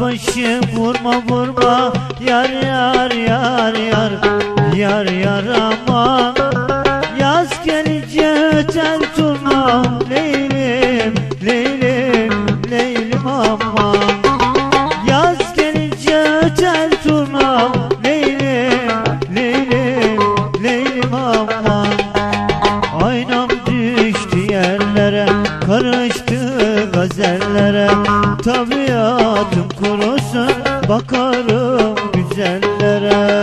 başı vurma vurma. Yar yar yar yar. Yar yar aman Yaz gelince tel turnam Leylim leylim leylim aman Yaz gelince tel turnam Leylim gazellere Tabiatım kurusun Bakarım güzellere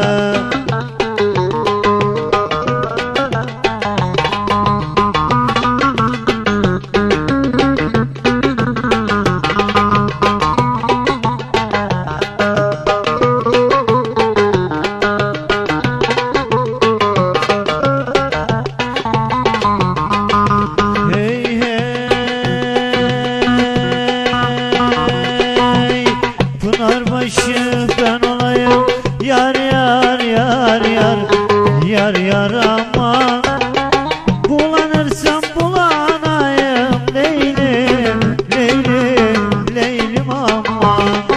aşık ben olayım. Yar yar yar yar Yar yar aman. Bulanırsam bulanayım Leylim Leylim Leylim aman.